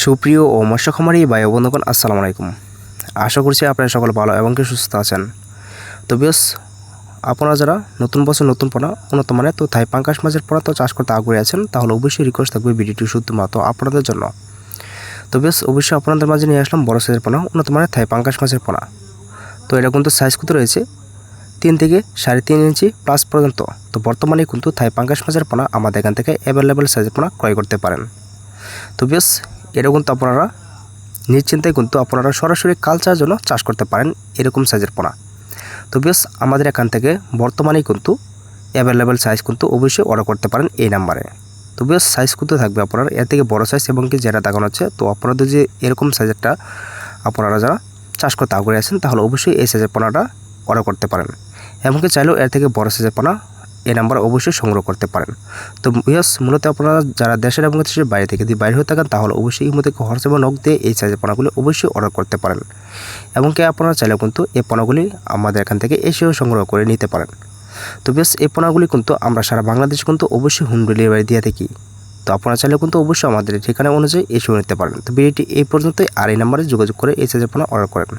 সুপ্রিয় ও মৎস্য খামারি ভাই বন্ধুগণ, আসসালামু আলাইকুম। আশা করছি আপনারা সকলে ভালো এবং কি সুস্থ আছেন। তো বেশ আপনারা যারা নতুন বছর নতুন পোনা উন্নত মানে তো থাই পাঙ্কাশ মাছের পোনা তো চাষ করতে আগ্রহী আছেন, তাহলে অবশ্যই রিকোয়েস্ট থাকবে ভিডিওটি শুধুমাত্র আপনাদের জন্য। তো বেশ অবশ্যই আপনাদের মাঝে নিয়ে আসলাম বড় সাইজের পোনা উন্নত মানে থাই পাঙ্কাশ মাছের পোনা তো এটা কিন্তু সাইজ কত রয়েছে? তিন থেকে সাড়ে তিন ইঞ্চি প্লাস পর্যন্ত। তো বর্তমানে কিন্তু থাই পাঙ্কাশ মাছের পোনা আমাদের এখান থেকে অ্যাভেলেবেল সাইজের পোনা ক্রয় করতে পারেন। তো বেশ এটা কিন্তু আপনারা নিশ্চিন্তায় কিন্তু আপনারা সরাসরি কালচার জন্য চাষ করতে পারেন এরকম সাইজের পোনা। তো বেশ, আমাদের এখান থেকে বর্তমানে কিন্তু অ্যাভেলেবেল সাইজ কিন্তু অবশ্যই অর্ডার করতে পারেন এই নাম্বারে তো বেশ সাইজ কিন্তু থাকবে আপনার, এর থেকে বড় সাইজ এবং কি যেটা দেখানো হচ্ছে তো আপনাদের যে এরকম সাইজেরটা আপনারা যারা চাষ করতে আগ্রহী আছেন, তাহলে অবশ্যই এই সাইজের পোনাটা অর্ডার করতে পারেন। এমনকি চাইলেও এর থেকে বড় সাইজের পোনা এই নাম্বার অবশ্যই সংগ্রহ করতে পারেন। তো ইয়াস মূলত আপনারা যারা দেশের এবং দেশের বাইরে থেকে যদি বাইরে হয়ে থাকেন, তাহলে অবশ্যই এই মধ্যে হোয়াটসঅ্যাপে নক দিয়ে এই সাইজের পণাগুলি অবশ্যই অর্ডার করতে পারেন। এবং কি আপনারা চাইলে কিন্তু এই পণাগুলি আমাদের এখান থেকে এসেও সংগ্রহ করে নিতে পারেন। তো বেশ এই পণাগুলি কিন্তু আমরা সারা বাংলাদেশে কিন্তু অবশ্যই হোম ডেলিভারি দিয়ে থাকি। তো আপনারা চাইলে কিন্তু অবশ্যই আমাদের ঠিকানা অনুযায়ী এসেও নিতে পারেন। তো ভিডিওটি এই পর্যন্তই। আর এই নাম্বারে যোগাযোগ করে এই সাইজের পণা অর্ডার করেন।